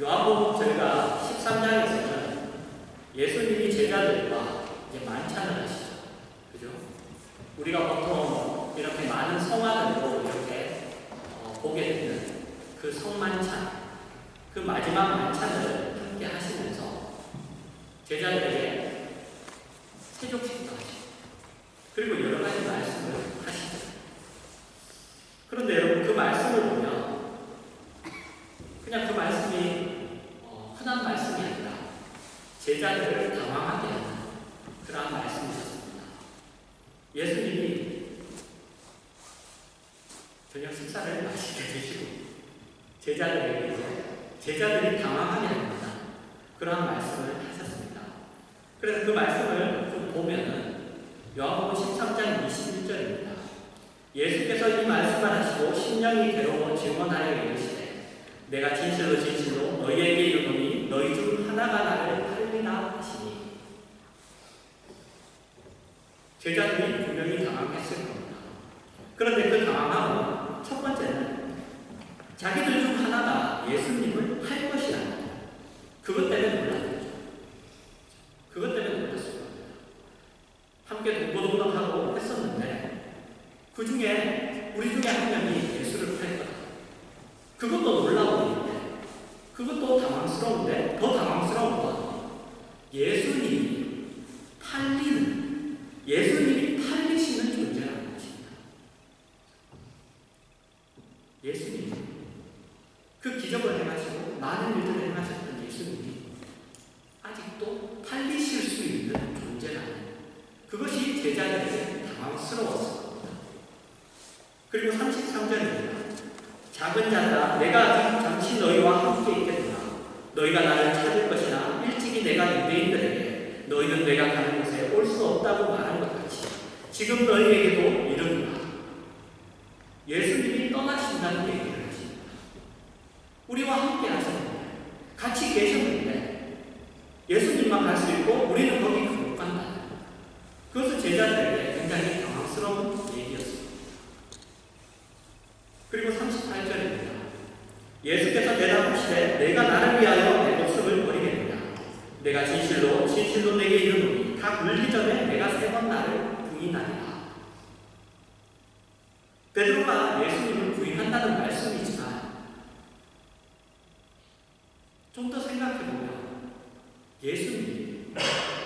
요한복음 저희가 13장에서는 예수님이 제자들과 이제 만찬을 하시죠. 그죠? 우리가 보통 이렇게 많은 성화들로 이렇게 어, 보게 되는 그 성만찬, 그 마지막 만찬을 함께 하시면서 제자들에게 세족식도 하시고 그리고 여러 가지 말씀을 하시죠. 그런데 여러분 그 말씀을 보면 그냥 그 말씀이 어, 흔한 말씀이 아니라 제자들을 당황하게 하는 그러한 말씀이셨습니다. 예수님이 저녁 식사를 맛있게 드시고 제자들에게 제자들이 당황하게 합니다. 그러한 말씀을 하셨습니다. 그래서 그 말씀을 좀 보면은 요한복음 13장 21절입니다. 예수께서 이 말씀을 하시고 심령이 괴로워 증언하여 이르시되 내가 진실로 진실로 너희에게 이르노니 너희 중 하나가 나를 팔리라 하시니 제자들이 분명히 당황했을 겁니다. 그런데 그 당황함은 첫 번째는 자기들 중 하나가 예수님을 할 것이라 그것 때문에 놀랐죠. 그것 때문에 놀랐을 겁니다. 함께 동고동락하고 했었는데 그 중에 우리 중에 한 명이 예수를 팔 거다. 그것도 놀라운 일인데 그것도 당황스러운데 더 당황스러운 건 예수님이 팔리는 예수님이 팔리시는 존재라는 것입니다. 예수님 그 기적을 행하시고 많은 일들을 행하셨던 예수님이 아직도 팔리실 수 있는 존재라는 그것이 제자들에게 당황스러웠습니다. 그리고 33절입니다. 작은 자들아 내가 잠시 너희와 함께 있겠구나. 너희가 나를 찾을 것이나 일찍이 내가 유대인들에게 너희는 내가 가는 곳에 올 수 없다고 말한 것 같이 지금 너희에게도 이르노라. 예수님이 떠나신다는 얘기를 하십니다. 우리와 함께 하셨는데 같이 계셨는데 예수님만 갈 수 있고 우리는 거기 못 간다. 그것은 제자들에게 굉장히 당황스러운 얘기였습니다. 그리고 38절입니다. 예수께서 대답하시되 내가 나를 위하여 내 목숨을 버리겠느냐 내가 진실로 진실로 내게 이르노니 다 굴기 전에 내가 세 번 나를 부인하리라 베드로가 예수님을 부인한다는 말씀이지만 좀 더 생각해보면 예수님이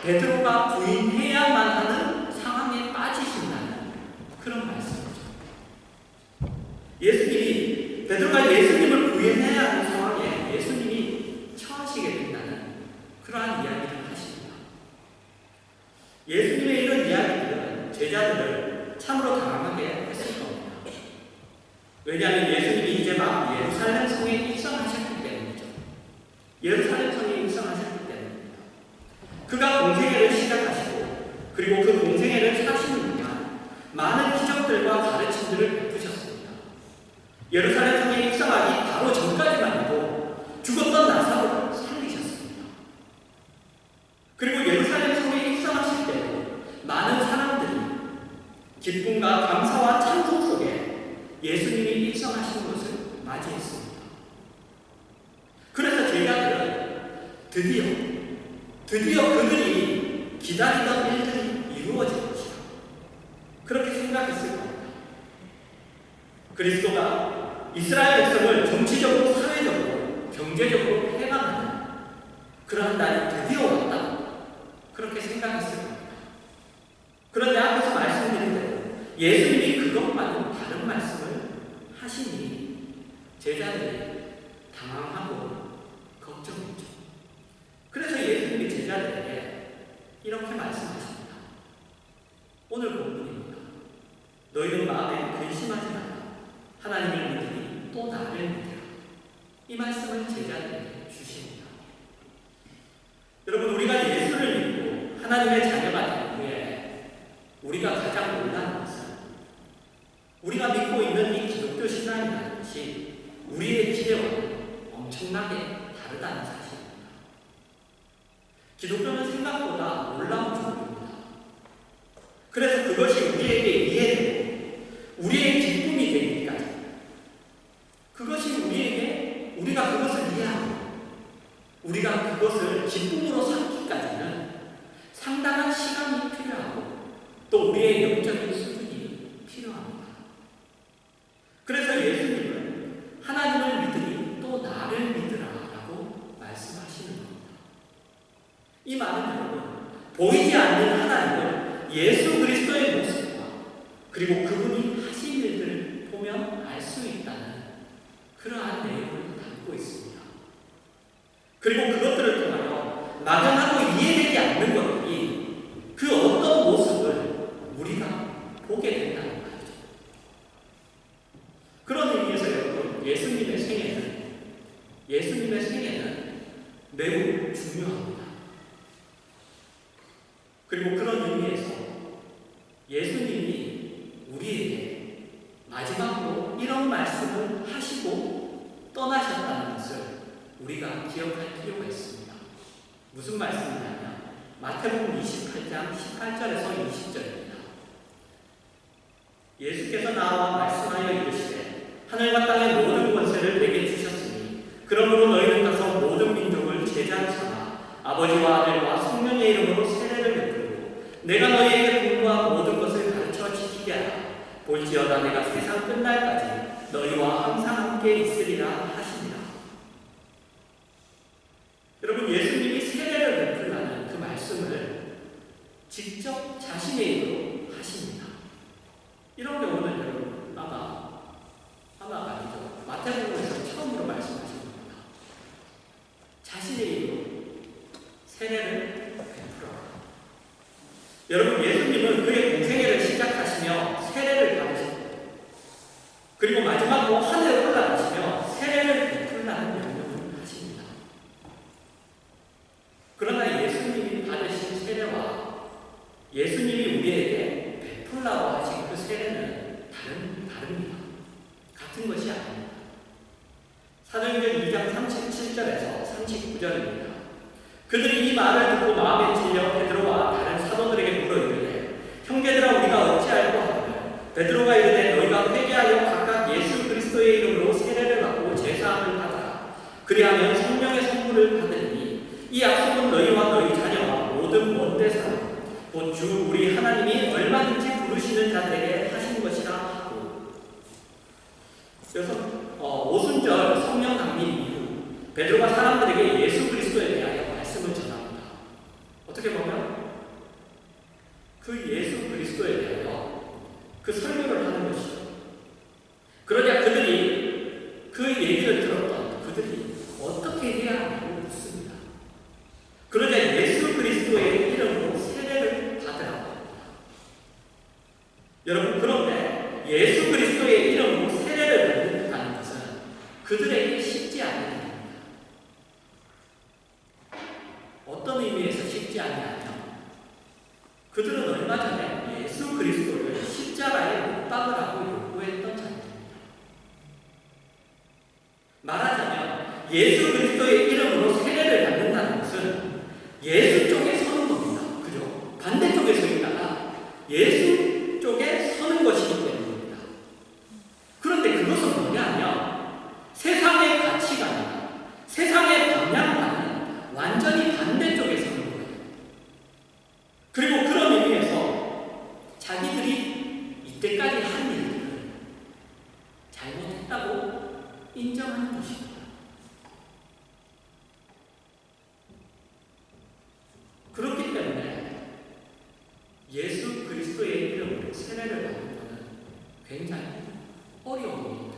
베드로가 부인해야만 하는 상황에 빠지신다는 그런 말씀이죠. 예수님이 베드로가 예수님을 부인해야 하는 상황에 예수님이 처하시게 된다는 그러한 이야기를 하십니다. 예수님의 이런 이야기들은 제자들을 참으로 당황하게 했을 겁니다. 왜냐하면 예수님이 이제 막 예루살렘 성에 입성하셨기 때문이죠. 예루살렘 성에 입성하셨기 때문입니다. 그가 공생애를 시작하시고 그리고 그 공생애를 사시는 동안 많은 기적들과 가르침들을 베푸셨습니다. 예루살렘 성에 입성하기 바로 전까지만 해도 죽었던 나사로를 살리셨습니다. 그리고 예루살렘 성에 입성하실 때도 많은 사람들이 기쁨과 감사와 찬송 속에 예수님이 입성하신 것을 맞이했습니다. 그래서 제자들은 드디어 드디어 그들이 기다리던 일들이 이루어질 것이다. 그렇게 생각했을 겁니다. 그리스도가 이스라엘 백성을 정치적으로, 사회적으로, 경제적으로 해방하는 그러한 날이 드디어 왔다. 그렇게 생각했을 겁니다. 그런데 앞에서 말씀드린 예수님이 그것과는 다른 말씀을 하시니 제자들이 당황하고 걱정했죠. 그래서 예수님이 제자들에게 이렇게 말씀하십니다. 오늘 본문입니다. 너희는 마음에 근심하지 마라. 하나님을 믿으니 또 나를 믿으라. 이 말씀을 제자들에게 주십니다. 여러분 우리가 예수를 믿고 하나님의 자녀가 된 후에 우리가 가장 놀라는 것은 우리가 믿고 있는 이 기독교 신앙이라는 것이 우리의 엄청나게 다르다는 사실입니다. 기독교는 생각보다 놀라운 종교입니다. 그래서 그것이 그러한 내용을 담고 있습니다. 그리고 그것들을 통하여 나는 하고 이해되지 않는 것 너희와 내가 세상 끝날까지 너희와 항상 함께 있으리라 그들이 이 말을 듣고 마음에 찔려 베드로와 다른 사도들에게 물어 이르되 형제들아 우리가 어찌할까 하거늘 베드로가 이르되 너희가 회개하여 각각 예수 그리스도의 이름으로 세례를 받고 제사함을 받아 그리하면 성령의 선물을 받으니 이 약속은 너희와 너희 자녀와 모든 원대 사람 곧 주 우리 하나님이 얼마든지 부르시는 자들에게 하신 것이라 하고. 그래서 어, 오순절 성령 강림 이후 베드로가 사람들에게 예수 그리스도에 대한 예수 그리스도의 이름으로 세례를 받는 것은 굉장히 어려운 일입니다.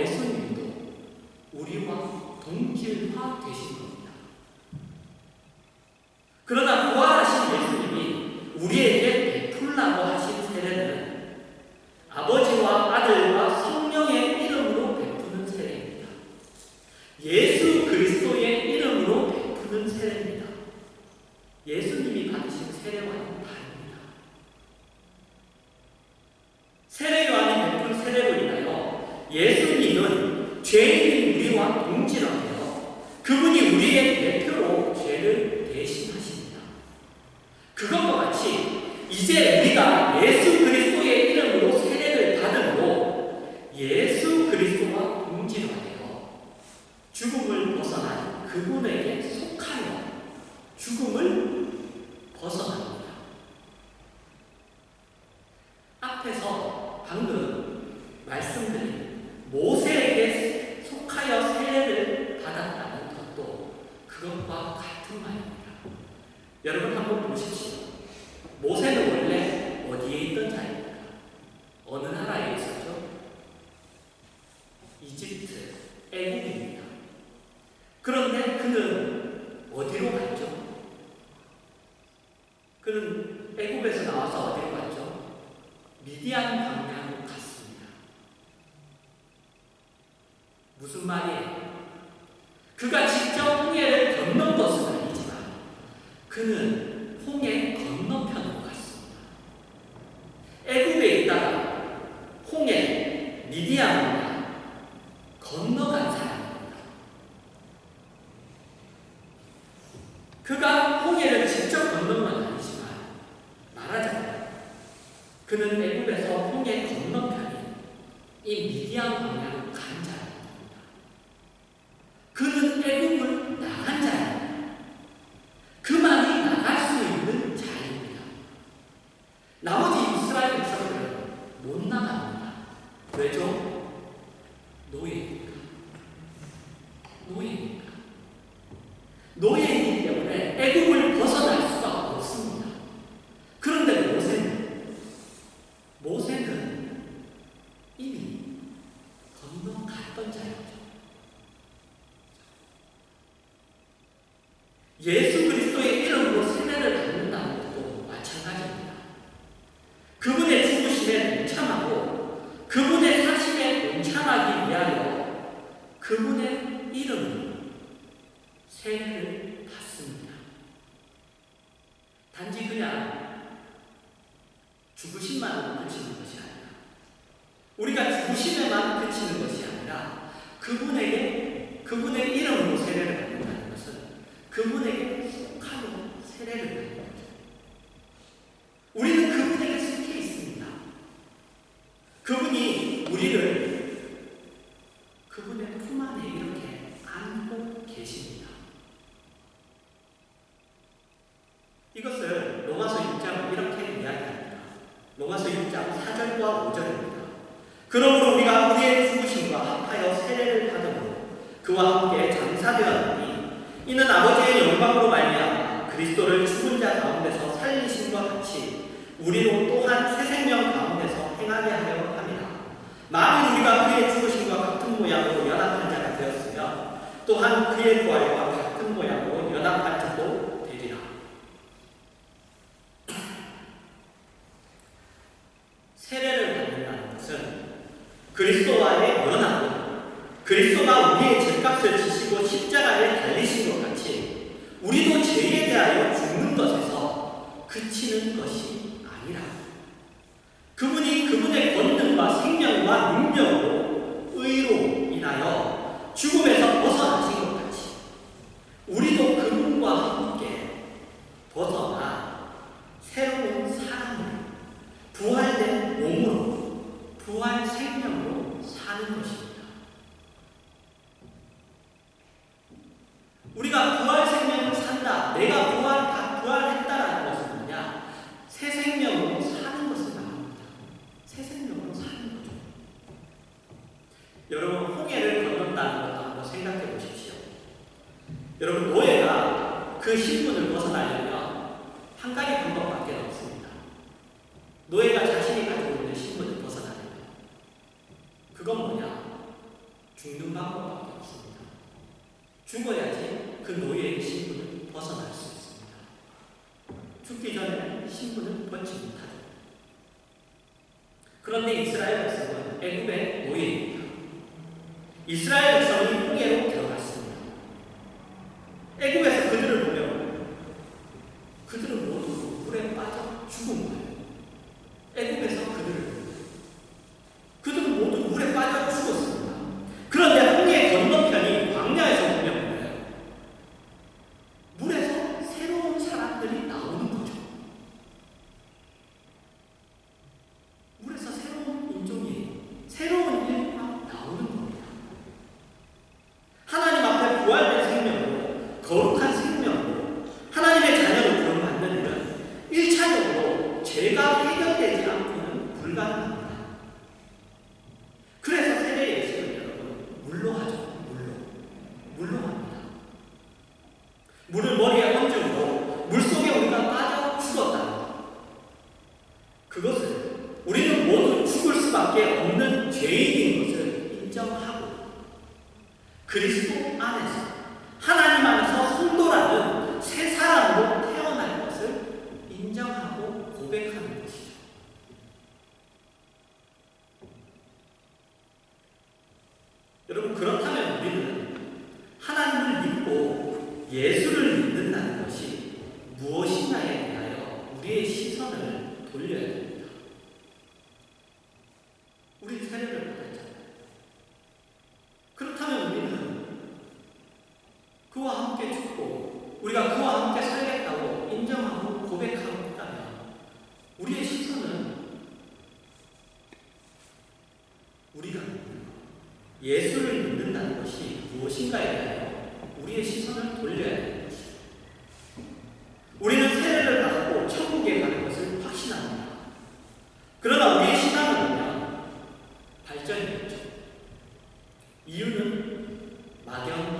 예수님도 우리와 동질화 되신 것. 그가 홍해를 직접 건넌 건 아니지만 말하자면 그는 애굽에서 홍해 건너편인 이 미디안 그분의 사심에 공찬하기 위하여 그분의 이름으로 생을 그리스도를 죽은 자 가운데서 살리신것 같이 우리로 또한 새 생명 가운데서 행하게 하려 합니다. 마음 우리가 그의 죽으신 것 같은 모양으로 연합한 자가 되었으며 또한 그의 부활과 같은 모양으로 연합한 자 우리가 이유는 막연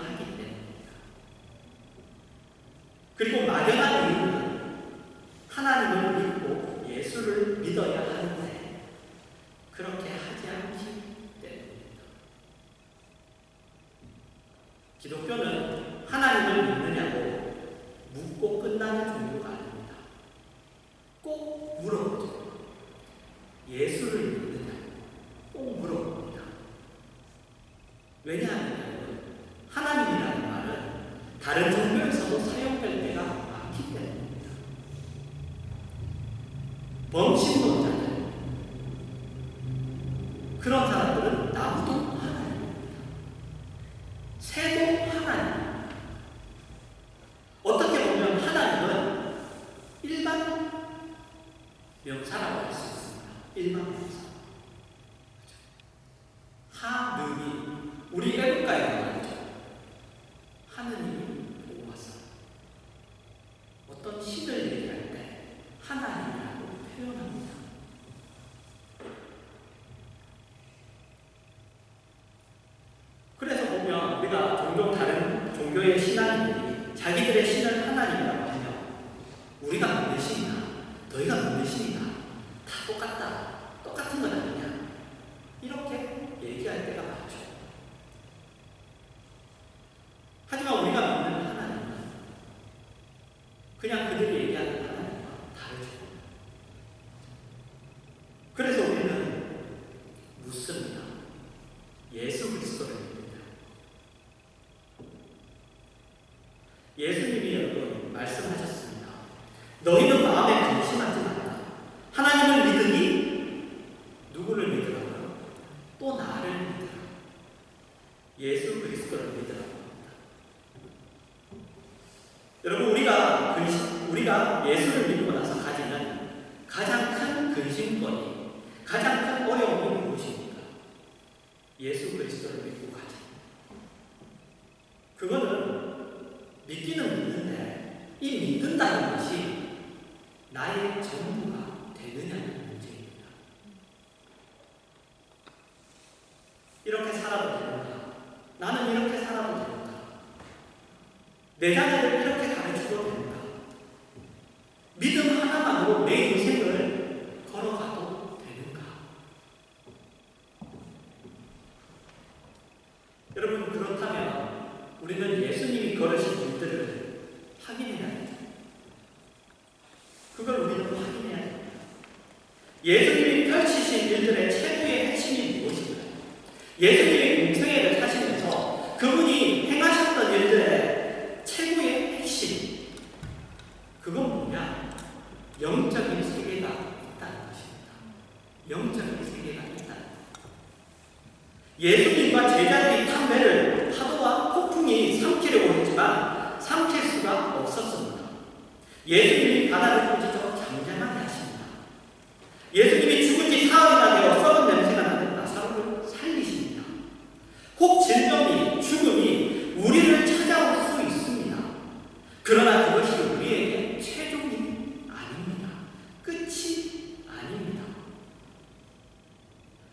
받을 수 있습니다. 일반에서. 하, 능이. 우리 애국가에 예수님이 여러분 말씀하셨습니다. 너희는 마음에 근심하지 말라. 하나님을 믿 여러분 그렇다면 우리는 예수님이 걸으신 길들을 확인해야 합니다.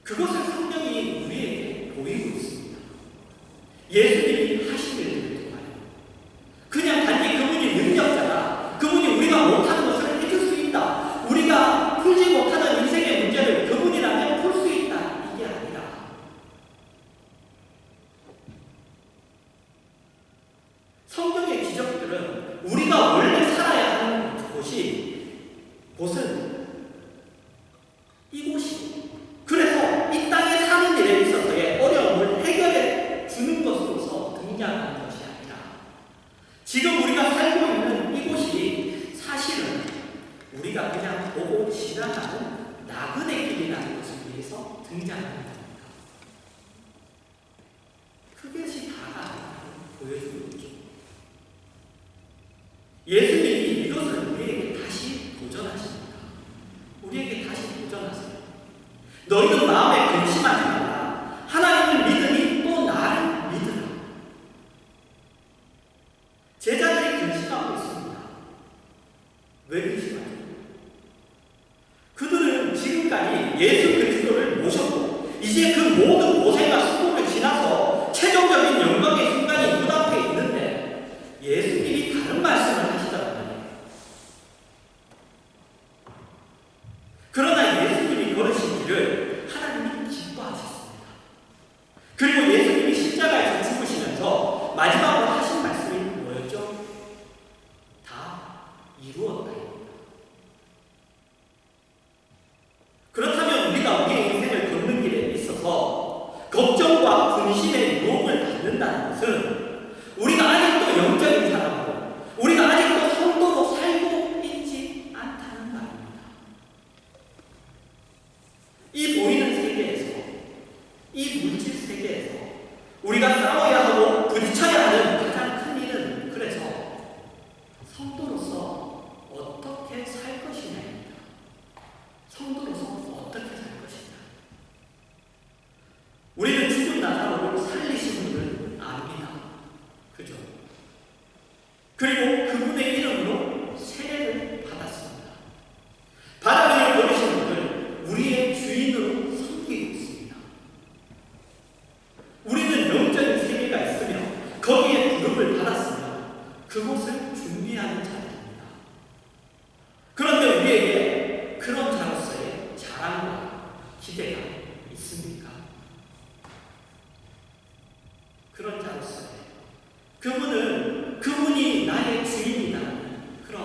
그것을 성경이 우리에게 보이고 있습니다. 예수 예수님이 이것을 우리에게 다시 도전하십니다. 우리에게 다시 도전하세요. 너희는 마음에 근심하지 말라. 하나님을 믿으 걱정과 근심의 유혹을 받는다는 것은 우리가 아직도 영적인 사람 그분은 그분이 나의 주인이다. 그런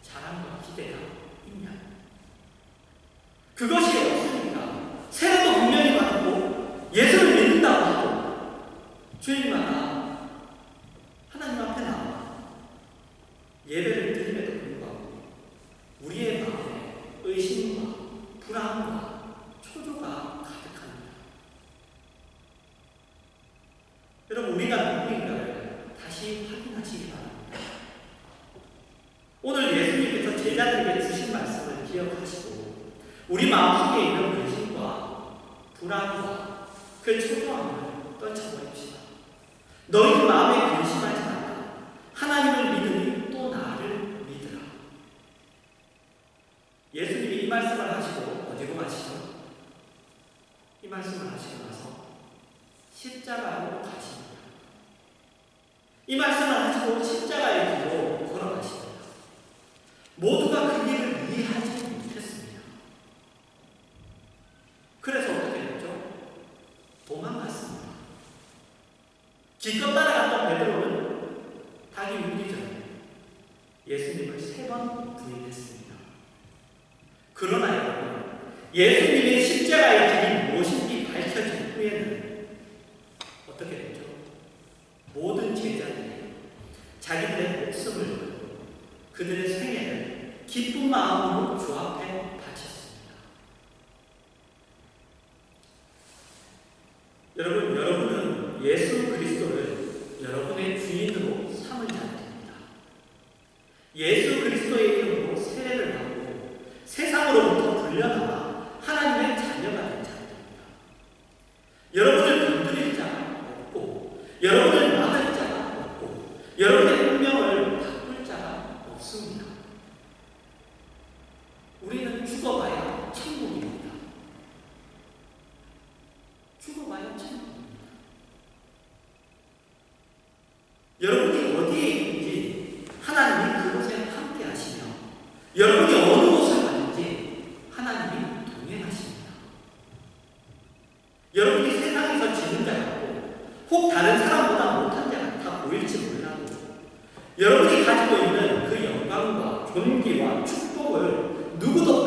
자랑과 기대가 있냐? 그것이 여러분, 여러분은 예수 그리스도를 여러분의 주인으로 삼을 자 용기와 축복을 누구도